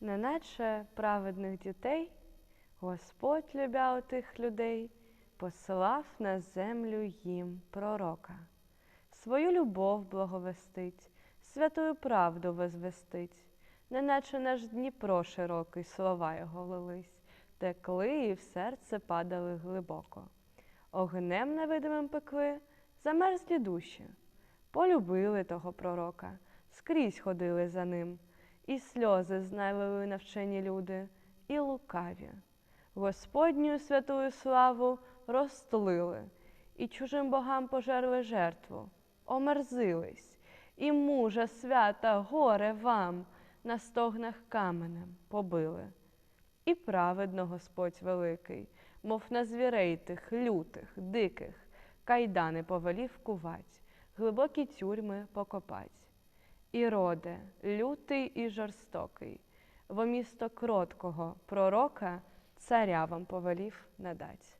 неначе праведних дітей, Господь любя тих людей, послав на землю їм пророка. Свою любов благовестить, святую правду возвестить, неначе наш Дніпро широкий, слова його лились, текли і в серце падали глибоко. Огнем невидимим пекли, замерзлі душі, полюбили того пророка, скрізь ходили за ним, і сльози знайлили навчені люди, і лукаві. Господню святую славу розтлили, і чужим богам пожерли жертву, омерзились, і мужа свята горе вам на стогнах каменем побили. І праведно Господь великий, мов на звірей тих лютих, диких, кайдани повелів кувать, глибокі тюрми покопать. І роде, лютий і жорстокий, во місто кроткого пророка царя вам повелів надать.